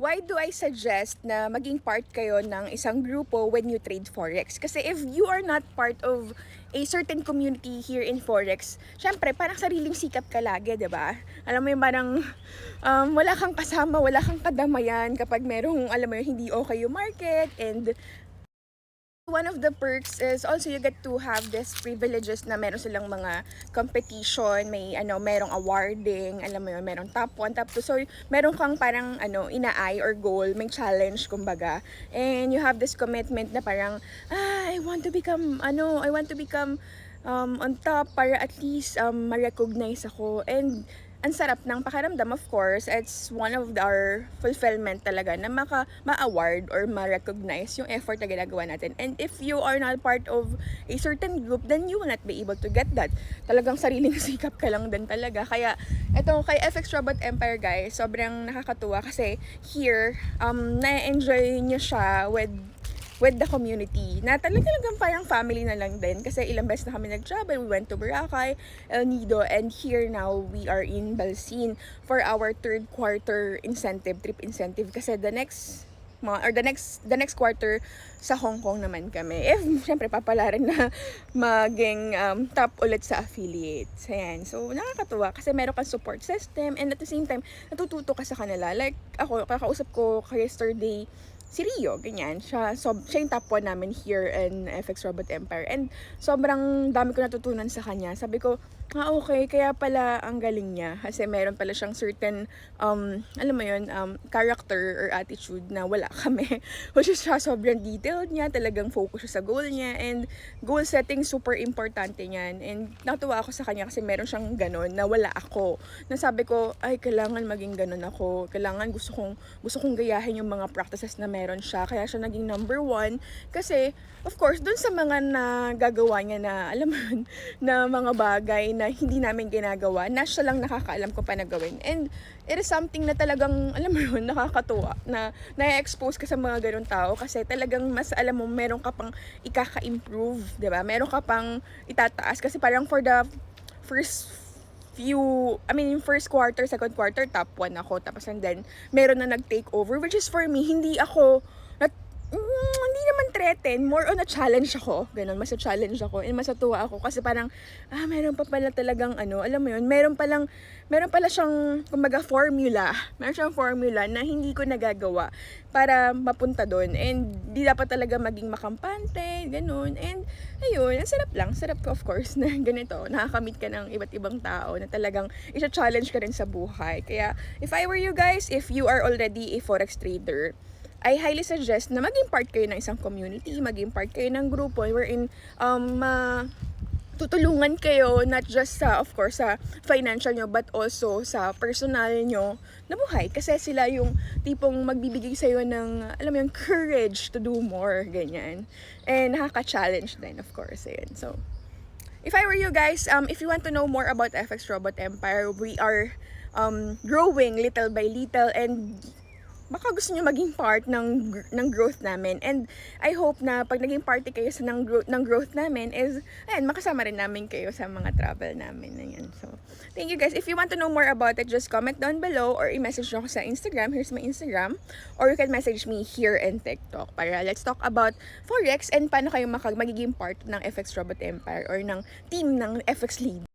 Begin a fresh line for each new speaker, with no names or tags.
why do I suggest na maging part kayo ng isang grupo when you trade Forex? Kasi if you are not part of a certain community here in Forex, syempre, parang sariling sikap ka lagi, di ba? Alam mo yung parang um, wala kang kasama, wala kang kadamayan kapag merong, alam mo yun, hindi okay yung market and One of the perks is also you get to have this privileges na meron silang mga competition, may ano, merong awarding, alam mo yun, merong top 1, top 2. So, meron kang parang ano, ina-eye or goal, may challenge kumbaga. And you have this commitment na parang, ah, I want to become, ano, I want to become um, on top para at least um, ma-recognize ako. And ang sarap ng pakiramdam, of course, it's one of our fulfillment talaga na maka, ma-award or ma-recognize yung effort na ginagawa natin. And if you are not part of a certain group, then you will not be able to get that. Talagang sariling sikap ka lang din talaga. Kaya, eto kay FX Robot Empire, guys, sobrang nakakatuwa kasi here, um, na-enjoy niyo siya with with the community na talaga lang parang family na lang din kasi ilang beses na kami nag-travel we went to Boracay, El Nido and here now we are in Balsin for our third quarter incentive trip incentive kasi the next or the next the next quarter sa Hong Kong naman kami. If syempre papala rin na maging um, top ulit sa affiliates. Ayan. So nakakatuwa kasi meron kang support system and at the same time natututo ka sa kanila. Like ako kakausap ko yesterday si Rio, ganyan. Siya, so, siya yung top 1 namin here in FX Robot Empire. And sobrang dami ko natutunan sa kanya. Sabi ko, ah okay, kaya pala ang galing niya. Kasi meron pala siyang certain, um, alam mo yun, um, character or attitude na wala kami. Which is siya sobrang detailed niya, talagang focus siya sa goal niya. And goal setting, super importante niyan. And natuwa ako sa kanya kasi meron siyang ganun na wala ako. Nasabi ko, ay, kailangan maging ganun ako. Kailangan gusto kong, gusto kong gayahin yung mga practices na meron siya. Kaya siya naging number one. Kasi, of course, dun sa mga nagagawa niya na, alam mo na mga bagay na hindi namin ginagawa, na siya lang nakakaalam ko pa na gawin. And it is something na talagang, alam mo yun, nakakatuwa, na na-expose ka sa mga ganun tao kasi talagang mas alam mo, meron ka pang ikaka-improve, di ba? Meron ka pang itataas kasi parang for the first few, I mean, yung first quarter, second quarter, top 1 ako. Tapos and then, meron na nag-take over, which is for me, hindi ako, mm, hindi naman threaten, more on a challenge ako. Ganun, mas a challenge ako. And mas natuwa ako kasi parang, ah, meron pa pala talagang ano, alam mo yun, meron palang, meron pala siyang, kumbaga, formula. Meron siyang formula na hindi ko nagagawa para mapunta doon. And di dapat talaga maging makampante, ganun. And ayun, ang sarap lang. Sarap ko, of course, na ganito. Nakakamit ka ng iba't ibang tao na talagang isa-challenge ka rin sa buhay. Kaya, if I were you guys, if you are already a forex trader, I highly suggest na maging part kayo ng isang community, maging part kayo ng grupo wherein um, ma tutulungan kayo not just sa of course sa financial nyo but also sa personal nyo na buhay. Kasi sila yung tipong magbibigay sa iyo ng alam mo yung courage to do more ganyan. And nakaka-challenge din of course ayun. So if I were you guys um if you want to know more about FX Robot Empire we are um growing little by little and baka gusto niyo maging part ng ng growth namin and I hope na pag naging party kayo sa ng growth ng growth namin is ayan makasama rin namin kayo sa mga travel namin na yan. So, thank you guys. If you want to know more about it, just comment down below or i-message nyo ako sa Instagram. Here's my Instagram. Or you can message me here in TikTok para let's talk about Forex and paano kayo makag magiging part ng FX Robot Empire or ng team ng FX Lead.